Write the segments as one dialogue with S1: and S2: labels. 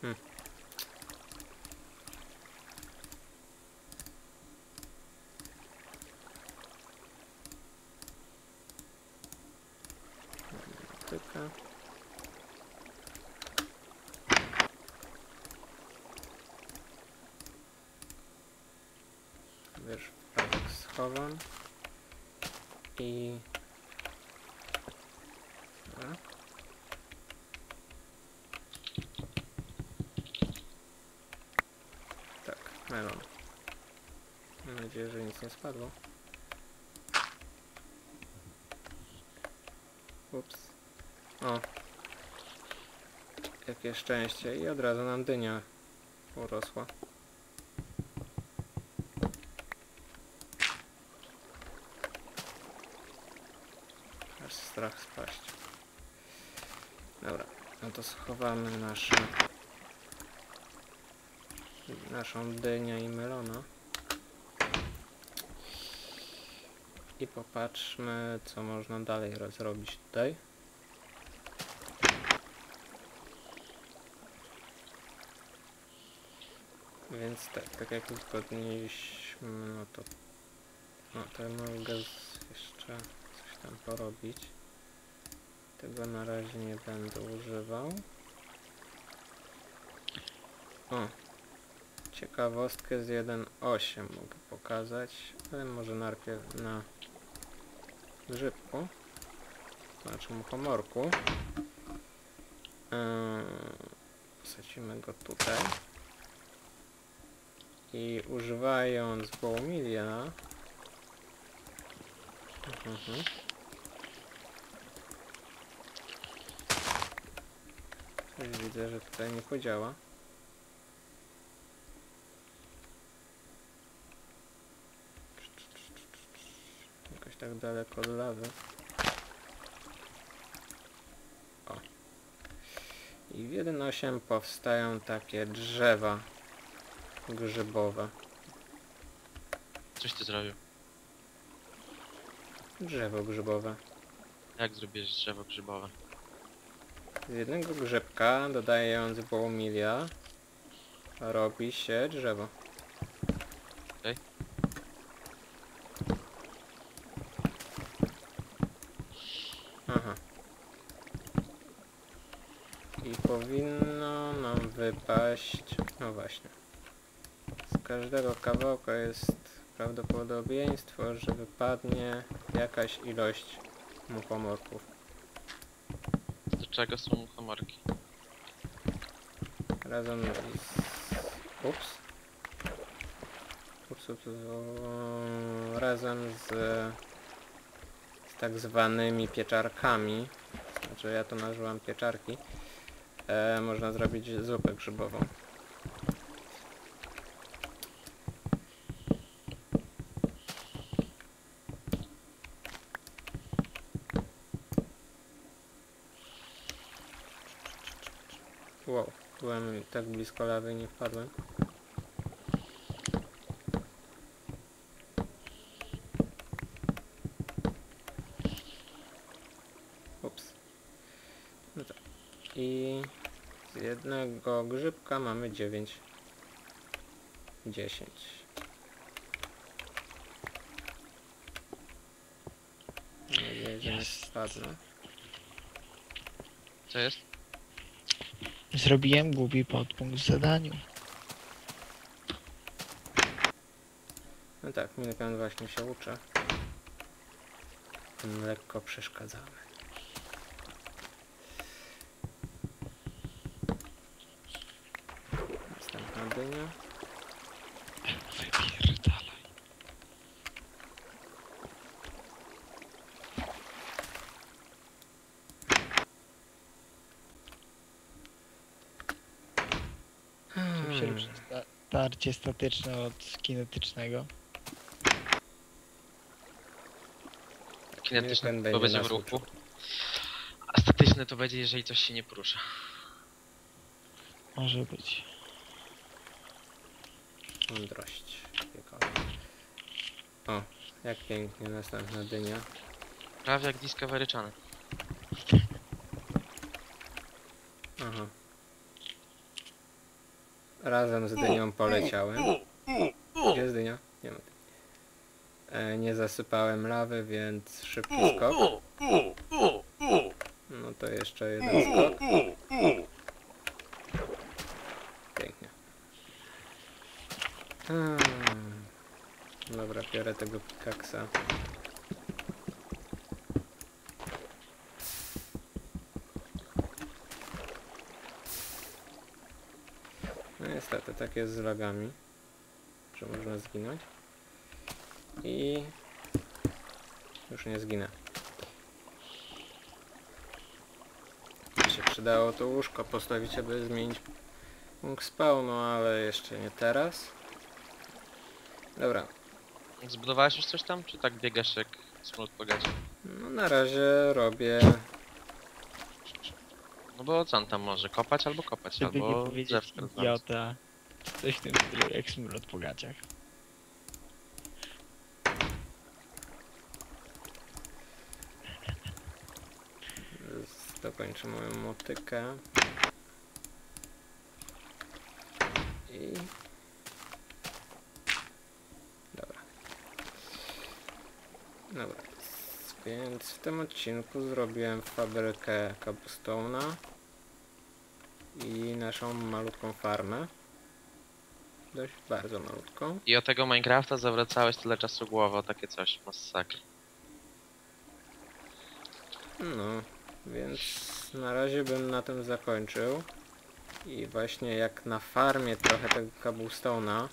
S1: Hmm. Wprawek schowam. I... Dobra. Tak, melon. Mam nie spadło. Ups. O. Jakie szczęście. I od razu nam dynia urosła. Aż strach spaść. Dobra, no to schowamy nasze naszą dynię i melona. I popatrzmy, co można dalej rozrobić tutaj. Więc tak, tak jak uzgodniliśmy, no to no to mogę z- jeszcze coś tam porobić. Tego na razie nie będę używał. O, ciekawostkę z 1.8 mogę pokazać, ale może najpierw na grzybku, znaczy muchomorku. Yy, Wsadzimy go tutaj. I używając Bowmilia mhm. Widzę, że tutaj nie podziała. Tak daleko od lawy. O. I w 1.8 powstają takie drzewa grzybowe.
S2: Coś ty zrobił.
S1: Drzewo grzybowe.
S2: Jak zrobisz drzewo grzybowe?
S1: Z jednego grzybka, dodając bołomilia, robi się drzewo.
S2: Okej.
S1: Aha. I powinno nam wypaść... No właśnie. Z każdego kawałka jest prawdopodobieństwo, że wypadnie jakaś ilość muchomorków.
S2: Do czego są komorki?
S1: razem z... Ups. Ups, ups, ups, razem z, z tak zwanymi pieczarkami, znaczy ja to nazywam pieczarki, e, można zrobić zupę grzybową. Wow, byłem tak blisko lawy nie wpadłem. Ups. No tak. I z jednego grzybka mamy 9. 10. Mam nadzieję, że nie
S3: Jest.
S1: spadną.
S2: Co jest?
S3: Zrobiłem głupi podpunkt w zadaniu.
S1: No tak, Milkan właśnie się uczy. Tym lekko przeszkadzamy. Dynia.
S3: Wypierdalaj. Czym się różni sta- starcie statyczne od kinetycznego?
S2: Kinetyczne
S1: ten
S2: to
S1: będzie
S2: będzie w ruchu. A statyczne to będzie, jeżeli coś się nie porusza.
S3: Może być.
S1: Mądrość. O, jak pięknie następna dynia.
S2: Prawie jak Discovery Channel.
S1: Aha. razem z dynią poleciałem. Gdzie jest dynia? Nie ma. E, nie zasypałem lawy, więc szybki skok. No to jeszcze jeden skok. Pięknie. Hmm. Dobra, biorę tego pikaksa. No niestety, tak jest z lagami, że można zginąć. I już nie zginę. Się przydało to łóżko postawić, aby zmienić punkt spawnu, ale jeszcze nie teraz. Dobra,
S2: Zbudowałeś już coś tam, czy tak biegasz jak smut po gacie?
S1: no na razie robię...
S2: No bo co on tam może? Kopać albo kopać,
S3: Żeby nie
S2: albo
S3: powiedzieć
S2: drzewko rozwalić.
S3: idiota. Coś w tym stylu jak smród po gaciach.
S1: Dokończę moją motykę. I... Dobra. Więc w tym odcinku zrobiłem fabrykę cobblestone'a i naszą malutką farmę. Dość bardzo malutką.
S2: I o tego Minecrafta zawracałeś tyle czasu głową, takie coś, masakra.
S1: No, więc na razie bym na tym zakończył. I właśnie jak na farmie trochę tego cobblestone'a,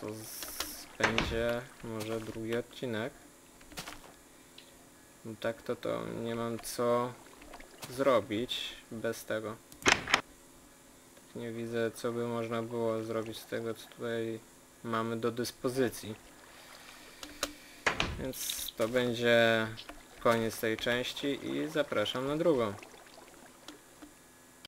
S1: to z- będzie może drugi odcinek. No tak to to nie mam co zrobić bez tego. Tak nie widzę co by można było zrobić z tego co tutaj mamy do dyspozycji. Więc to będzie koniec tej części i zapraszam na drugą.